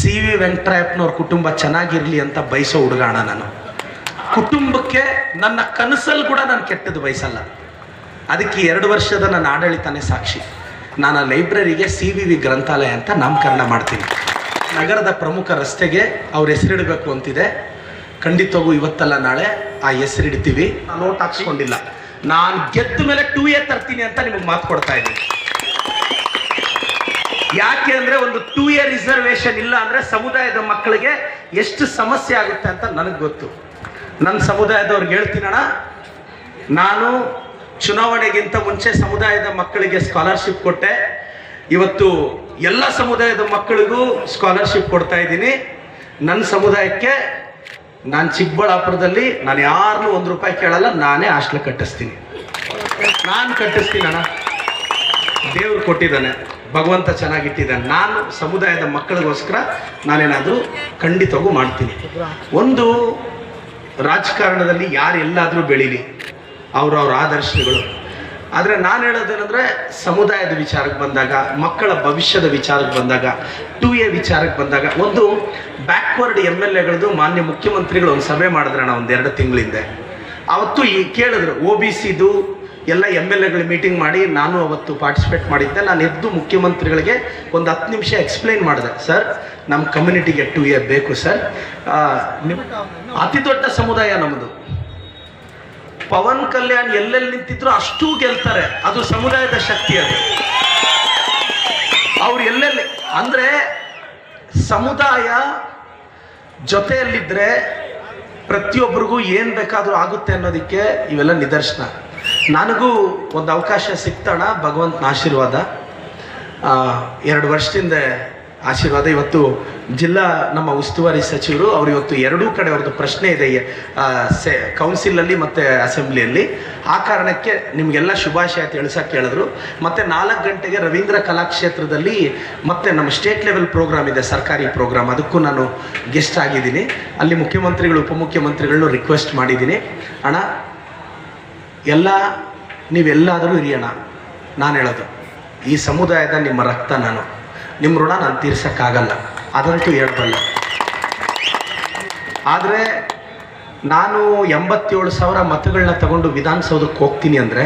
C V ವೆಂಕಟರಾಯಪ್ಪನವ್ರ ಕುಟುಂಬ ಚೆನ್ನಾಗಿರಲಿ ಅಂತ ಬಯಸೋ ಹುಡುಗಾಣ ನಾನು. ಕುಟುಂಬಕ್ಕೆ ನನ್ನ ಕನಸಲ್ಲಿ ಕೂಡ ನಾನು ಕೆಟ್ಟದ್ದು ಬಯಸಲ್ಲ. ಅದಕ್ಕೆ ಎರಡು ವರ್ಷದ ನನ್ನ ಆಡಳಿತನೇ ಸಾಕ್ಷಿ. ನಾನು ಲೈಬ್ರರಿಗೆ ಸಿ ವಿ ವಿ ಗ್ರಂಥಾಲಯ ಅಂತ ನಾಮಕರಣ ಮಾಡ್ತೀನಿ. ನಗರದ ಪ್ರಮುಖ ರಸ್ತೆಗೆ ಅವ್ರ ಹೆಸರಿಡಬೇಕು ಅಂತಿದೆ. ಖಂಡಿತವಾಗೂ ಇವತ್ತಲ್ಲ ನಾಳೆ ಆ ಹೆಸರಿಡ್ತೀವಿ. ನೋಟ್ ಹಾಕ್ಸ್ಕೊಂಡಿಲ್ಲ. ನಾನು ಗೆದ್ದ ಮೇಲೆ ಟೂ ಎ ತರ್ತೀನಿ ಅಂತ ನಿಮಗೆ ಮಾತು ಕೊಡ್ತಾ ಇದ್ದೀನಿ. ಯಾಕೆ ಅಂದ್ರೆ ಒಂದು ಟೂ ಇಯರ್ ರಿಸರ್ವೇಶನ್ ಇಲ್ಲ ಅಂದ್ರೆ ಸಮುದಾಯದ ಮಕ್ಕಳಿಗೆ ಎಷ್ಟು ಸಮಸ್ಯೆ ಆಗುತ್ತೆ ಅಂತ ನನಗೆ ಗೊತ್ತು. ನನ್ನ ಸಮುದಾಯದವ್ರಿಗೆ ಹೇಳ್ತೀನಣ ನಾನು ಚುನಾವಣೆಗಿಂತ ಮುಂಚೆ ಸಮುದಾಯದ ಮಕ್ಕಳಿಗೆ ಸ್ಕಾಲರ್ಶಿಪ್ ಕೊಟ್ಟೆ. ಇವತ್ತು ಎಲ್ಲ ಸಮುದಾಯದ ಮಕ್ಕಳಿಗೂ ಸ್ಕಾಲರ್ಶಿಪ್ ಕೊಡ್ತಾ ಇದ್ದೀನಿ. ನನ್ನ ಸಮುದಾಯಕ್ಕೆ ನಾನು ಚಿಕ್ಕಬಳ್ಳಾಪುರದಲ್ಲಿ ನಾನು ಯಾರನ್ನೂ ಒಂದು ರೂಪಾಯಿ ಕೇಳಲ್ಲ, ನಾನೇ ಹಾಸ್ಟೆಲ್ ಕಟ್ಟಿಸ್ತೀನಿ. ನಾನು ಕಟ್ಟಿಸ್ತೀನಿ ಅಣ್ಣ. ದೇವ್ರು ಕೊಟ್ಟಿದ್ದಾನೆ. ಭಗವಂತ ಚೆನ್ನಾಗಿಟ್ಟಿದ್ದಾನೆ. ನಾನು ಸಮುದಾಯದ ಮಕ್ಕಳಿಗೋಸ್ಕರ ನಾನೇನಾದರೂ ಖಂಡಿತವಾಗೂ ಮಾಡ್ತೀನಿ. ಒಂದು ರಾಜಕಾರಣದಲ್ಲಿ ಯಾರು ಎಲ್ಲಾದರೂ ಬೆಳೀಲಿ. ಅವ್ರವ್ರ ಆದರ್ಶಗಳು. ಆದರೆ ನಾನು ಹೇಳೋದೇನೆಂದರೆ ಸಮುದಾಯದ ವಿಚಾರಕ್ಕೆ ಬಂದಾಗ, ಮಕ್ಕಳ ಭವಿಷ್ಯದ ವಿಚಾರಕ್ಕೆ ಬಂದಾಗ, ಟು ಎ ವಿಚಾರಕ್ಕೆ ಬಂದಾಗ, ಒಂದು ಬ್ಯಾಕ್ವರ್ಡ್ ಎಂ ಎಲ್ ಎಗಳದ್ದು ಮಾನ್ಯ ಮುಖ್ಯಮಂತ್ರಿಗಳು ಒಂದು ಸಭೆ ಮಾಡಿದ್ರಣ ಒಂದು ಎರಡು ತಿಂಗಳಿಂದೆ. ಅವತ್ತು ಈ ಕೇಳಿದ್ರು ಒ ಬಿ ಸಿದು ಎಲ್ಲ ಎಂ ಎಲ್ ಎಗಳ ಮೀಟಿಂಗ್ ಮಾಡಿ ನಾನು ಅವತ್ತು ಪಾರ್ಟಿಸಿಪೇಟ್ ಮಾಡಿದ್ದೆ. ನಾನು ಎದ್ದು ಮುಖ್ಯಮಂತ್ರಿಗಳಿಗೆ ಒಂದು ಹತ್ತು ನಿಮಿಷ ಎಕ್ಸ್ಪ್ಲೈನ್ ಮಾಡಿದೆ. ಸರ್ ನಮ್ಮ ಕಮ್ಯುನಿಟಿಗೆ ಟು ಇಯರ್ ಬೇಕು ಸರ್ ಅತಿ ದೊಡ್ಡ ಸಮುದಾಯ ನಮ್ಮದು ಪವನ್ ಕಲ್ಯಾಣ್ ಎಲ್ಲೆಲ್ಲಿ ನಿಂತಿದ್ರು ಅಷ್ಟೂ ಗೆಲ್ತಾರೆ. ಅದು ಸಮುದಾಯದ ಶಕ್ತಿ ಅದು. ಅವ್ರು ಎಲ್ಲೆಲ್ಲಿ ಅಂದರೆ ಸಮುದಾಯ ಜೊತೆಯಲ್ಲಿದ್ದರೆ ಪ್ರತಿಯೊಬ್ಬರಿಗೂ ಏನು ಬೇಕಾದರೂ ಆಗುತ್ತೆ ಅನ್ನೋದಕ್ಕೆ ಇವೆಲ್ಲ ನಿದರ್ಶನ. ನನಗೂ ಒಂದು ಅವಕಾಶ ಸಿಕ್ತಣ ಭಗವಂತನ ಆಶೀರ್ವಾದ. ಎರಡು ವರ್ಷದಿಂದ ಆಶೀರ್ವಾದ. ಇವತ್ತು ಜಿಲ್ಲಾ ನಮ್ಮ ಉಸ್ತುವಾರಿ ಸಚಿವರು, ಅವರು ಇವತ್ತು ಎರಡೂ ಕಡೆ ಅವ್ರದ್ದು ಪ್ರಶ್ನೆ ಇದೆ ಸೆ, ಕೌನ್ಸಿಲಲ್ಲಿ ಮತ್ತು ಅಸೆಂಬ್ಲಿಯಲ್ಲಿ. ಆ ಕಾರಣಕ್ಕೆ ನಿಮಗೆಲ್ಲ ಶುಭಾಶಯ ತಿಳಿಸೋಕೆ ಹೇಳಿದ್ರು. ಮತ್ತು ನಾಲ್ಕು ಗಂಟೆಗೆ ರವೀಂದ್ರ ಕಲಾಕ್ಷೇತ್ರದಲ್ಲಿ ಮತ್ತೆ ನಮ್ಮ ಸ್ಟೇಟ್ ಲೆವೆಲ್ ಪ್ರೋಗ್ರಾಮ್ ಇದೆ, ಸರ್ಕಾರಿ ಪ್ರೋಗ್ರಾಮ್. ಅದಕ್ಕೂ ನಾನು ಗೆಸ್ಟ್ ಆಗಿದ್ದೀನಿ. ಅಲ್ಲಿ ಮುಖ್ಯಮಂತ್ರಿಗಳು, ಉಪಮುಖ್ಯಮಂತ್ರಿಗಳನ್ನು ರಿಕ್ವೆಸ್ಟ್ ಮಾಡಿದ್ದೀನಿ. ಅಣ್ಣ ಎಲ್ಲ, ನೀವೆಲ್ಲಾದರೂ ಇರಿಯೋಣ ನಾನು ಹೇಳೋದು, ಈ ಸಮುದಾಯದ ನಿಮ್ಮ ರಕ್ತ ನಾನು ನಿಮ್ಮ ಋಣ ನಾನು ತೀರ್ಸೋಕ್ಕಾಗಲ್ಲ, ಅದಂತೂ ಹೇಳ್ಬಲ್ಲ. ಆದರೆ, ನಾನು ಎಂಬತ್ತೇಳು ಸಾವಿರ ಮತಗಳನ್ನ ತಗೊಂಡು ವಿಧಾನಸೌಧಕ್ಕೆ ಹೋಗ್ತೀನಿ ಅಂದರೆ,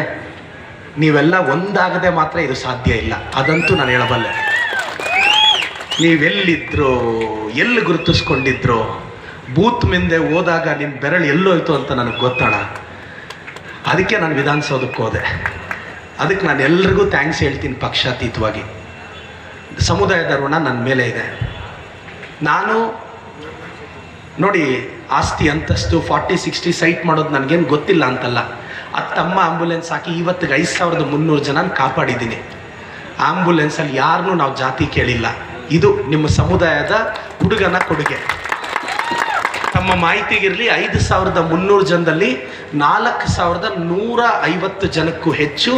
ನೀವೆಲ್ಲ ಒಂದಾಗದೆ ಮಾತ್ರ ಇದು ಸಾಧ್ಯ ಇಲ್ಲ, ಅದಂತೂ ನಾನು ಹೇಳಬಲ್ಲೆ. ನೀವೆಲ್ಲಿದ್ದರು ಎಲ್ಲಿ ಗುರುತಿಸ್ಕೊಂಡಿದ್ರು, ಬೂತ್ ಮುಂದೆ ಹೋದಾಗ ನಿಮ್ಮ ಬೆರಳು ಎಲ್ಲೋಯ್ತು ಅಂತ ನನಗೆ ಗೊತ್ತಣ ಅದಕ್ಕೆ ನಾನು ವಿಧಾನಸೌಧಕ್ಕೆ ಹೋದೆ. ಅದಕ್ಕೆ ನಾನು ಎಲ್ರಿಗೂ ಥ್ಯಾಂಕ್ಸ್ ಹೇಳ್ತೀನಿ ಪಕ್ಷಾತೀತವಾಗಿ. ಸಮುದಾಯದ ಋಣ ನನ್ನ ಮೇಲೆ ಇದೆ. ನಾನು ನೋಡಿ ಆಸ್ತಿ ಅಂತಸ್ತು ಫಾರ್ಟಿ ಸಿಕ್ಸ್ಟಿ ಸೈಟ್ ಮಾಡೋದು ನನಗೇನು ಗೊತ್ತಿಲ್ಲ ಅಂತಲ್ಲ. ಅದು ತಮ್ಮ ಆ್ಯಂಬುಲೆನ್ಸ್ ಹಾಕಿ ಇವತ್ತಿಗೆ ಐದು ಸಾವಿರದ ಮುನ್ನೂರು ಜನ ಕಾಪಾಡಿದ್ದೀನಿ. ಆಂಬುಲೆನ್ಸಲ್ಲಿ ಯಾರನ್ನೂ ನಾವು ಜಾತಿ ಕೇಳಿಲ್ಲ. ಇದು ನಿಮ್ಮ ಸಮುದಾಯದ ಹುಡುಗನ ಕೊಡುಗೆ. ತಮ್ಮ ಮಾಹಿತಿಗಿರಲಿ ಐದು ಸಾವಿರದ ಮುನ್ನೂರು ಜನದಲ್ಲಿ ನಾಲ್ಕು ಸಾವಿರದ ನೂರ ಐವತ್ತು ಜನಕ್ಕೂ ಹೆಚ್ಚು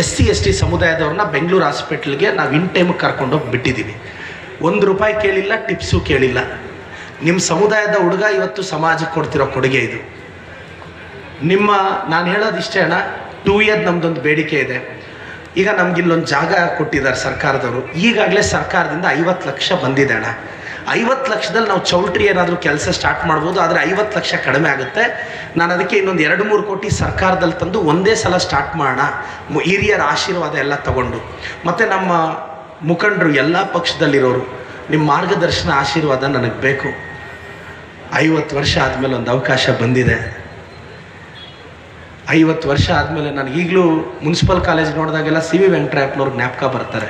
ಎಸ್ ಸಿ ಎಸ್ ಟಿ ಸಮುದಾಯದವ್ರನ್ನ ಬೆಂಗಳೂರು ಹಾಸ್ಪಿಟ್ಲ್ಗೆ ನಾವು ಇನ್ ಟೈಮ್ ಕರ್ಕೊಂಡೋಗಿ ಬಿಟ್ಟಿದ್ದೀವಿ ಒಂದು ರೂಪಾಯಿ ಕೇಳಿಲ್ಲ, ಟಿಪ್ಸು ಕೇಳಿಲ್ಲ. ನಿಮ್ಮ ಸಮುದಾಯದ ಹುಡುಗ ಇವತ್ತು ಸಮಾಜಕ್ಕೆ ಕೊಡ್ತಿರೋ ಕೊಡುಗೆ ಇದು. ನಿಮ್ಮ, ನಾನು ಹೇಳೋದು ಇಷ್ಟೇ ಅಣ್ಣ, ಟೂ ಇಯರ್ ನಮ್ದೊಂದು ಬೇಡಿಕೆ ಇದೆ. ಈಗ ನಮಗಿಲ್ಲೊಂದು ಜಾಗ ಕೊಟ್ಟಿದ್ದಾರೆ ಸರ್ಕಾರದವರು. ಈಗಾಗಲೇ ಸರ್ಕಾರದಿಂದ ಐವತ್ತು ಲಕ್ಷ ಬಂದಿದೆ ಅಣ್ಣ. ಐವತ್ತು ಲಕ್ಷದಲ್ಲಿ ನಾವು ಚೌಲ್ಟ್ರಿ ಏನಾದರೂ ಕೆಲಸ ಸ್ಟಾರ್ಟ್ ಮಾಡ್ಬೋದು, ಆದರೆ ಐವತ್ತು ಲಕ್ಷ ಕಡಿಮೆ ಆಗುತ್ತೆ. ನಾನು ಅದಕ್ಕೆ ಇನ್ನೊಂದು ಎರಡು ಮೂರು ಕೋಟಿ ಸರ್ಕಾರದಲ್ಲಿ ತಂದು ಒಂದೇ ಸಲ ಸ್ಟಾರ್ಟ್ ಮಾಡೋಣ. ಹಿರಿಯರ ಆಶೀರ್ವಾದ ಎಲ್ಲ ತಗೊಂಡು. ಮತ್ತು ನಮ್ಮ ಮುಖಂಡರು ಎಲ್ಲ ಪಕ್ಷದಲ್ಲಿರೋರು ನಿಮ್ಮ ಮಾರ್ಗದರ್ಶನ ಆಶೀರ್ವಾದ ನನಗೆ ಬೇಕು. ಐವತ್ತು ವರ್ಷ ಆದಮೇಲೆ ಒಂದು ಅವಕಾಶ ಬಂದಿದೆ. ಐವತ್ತು ವರ್ಷ ಆದಮೇಲೆ ನಾನು ಈಗಲೂ ಮುನ್ಸಿಪಲ್ ಕಾಲೇಜ್ ನೋಡಿದಾಗೆಲ್ಲ ಸಿ ವಿ ವೆಂಕಟರಾಯಪ್ಪನವ್ರು ಜ್ಞಾಪಕ ಬರ್ತಾರೆ.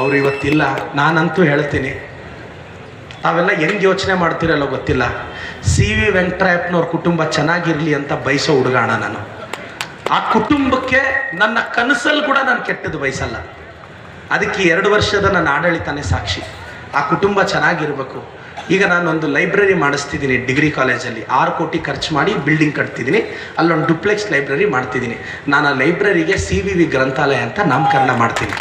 ಅವ್ರು ಇವತ್ತಿಲ್ಲ ನಾನಂತೂ ಹೇಳ್ತೀನಿ. ತಾವೆಲ್ಲ ಹೆಂಗೆ ಯೋಚನೆ ಮಾಡ್ತೀರಲ್ಲೋ ಗೊತ್ತಿಲ್ಲ. ಸಿ ವಿ ವೆಂಕಟರಾಯಪ್ಪನವ್ರ ಕುಟುಂಬ ಚೆನ್ನಾಗಿರಲಿ ಅಂತ ಬಯಸೋ ಹುಡುಗಾಣ ನಾನು. ಆ ಕುಟುಂಬಕ್ಕೆ ನನ್ನ ಕನಸಲ್ಲಿ ಕೂಡ ನಾನು ಕೆಟ್ಟದ್ದು ಬಯಸಲ್ಲ. ಅದಕ್ಕೆ ಎರಡು ವರ್ಷದ ನನ್ನ ಆಡಳಿತನೇ ಸಾಕ್ಷಿ. ಆ ಕುಟುಂಬ ಚೆನ್ನಾಗಿರಬೇಕು. ಈಗ ನಾನೊಂದು ಲೈಬ್ರರಿ ಮಾಡಿಸ್ತಿದ್ದೀನಿ ಡಿಗ್ರಿ ಕಾಲೇಜಲ್ಲಿ. ಆರು ಕೋಟಿ ಖರ್ಚು ಮಾಡಿ ಬಿಲ್ಡಿಂಗ್ ಕಟ್ತಿದ್ದೀನಿ. ಅಲ್ಲೊಂದು ಡುಪ್ಲೆಕ್ಸ್ ಲೈಬ್ರರಿ ಮಾಡ್ತಿದ್ದೀನಿ. ನಾನು ಆ ಲೈಬ್ರರಿಗೆ ಸಿ ವಿ ವಿ ಗ್ರಂಥಾಲಯ ಅಂತ ನಾಮಕರಣ ಮಾಡ್ತೀನಿ.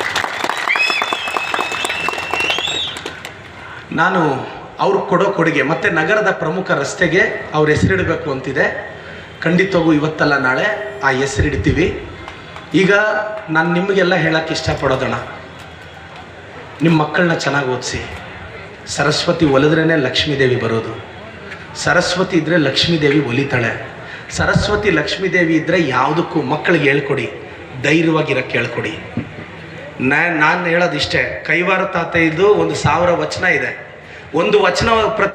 ನಾನು ಅವ್ರು ಕೊಡೋ ಕೊಡುಗೆ, ಮತ್ತು ನಗರದ ಪ್ರಮುಖ ರಸ್ತೆಗೆ ಅವ್ರ ಹೆಸರಿಡಬೇಕು ಅಂತಿದೆ. ಖಂಡಿತವಾಗೂ ಇವತ್ತಲ್ಲ ನಾಳೆ ಆ ಹೆಸರಿಡ್ತೀವಿ. ಈಗ ನಾನು ನಿಮಗೆಲ್ಲ ಹೇಳೋಕ್ಕೆ ಇಷ್ಟಪಡೋದಣ್ಣ ನಿಮ್ಮ ಮಕ್ಕಳನ್ನ ಚೆನ್ನಾಗಿ ಓದಿಸಿ. ಸರಸ್ವತಿ ಒಲಿದ್ರೇ ಲಕ್ಷ್ಮೀದೇವಿ ಬರೋದು. ಸರಸ್ವತಿ ಇದ್ದರೆ ಲಕ್ಷ್ಮೀದೇವಿ ಒಲಿತಾಳೆ. ಸರಸ್ವತಿ ಲಕ್ಷ್ಮೀದೇವಿ ಇದ್ದರೆ ಯಾವುದಕ್ಕೂ ಮಕ್ಕಳಿಗೆ ಹೇಳ್ಕೊಡಿ. ಧೈರ್ಯವಾಗಿರೋಕ್ಕೆ ಹೇಳ್ಕೊಡಿ. ನಾನು ಹೇಳೋದಿಷ್ಟೇ, ಕೈವಾರ ತಾತ ಇದ್ದು ಒಂದು ಸಾವಿರ ವಚನ ಇದೆ. ಒಂದು ವಚನ ಪ್ರತಿ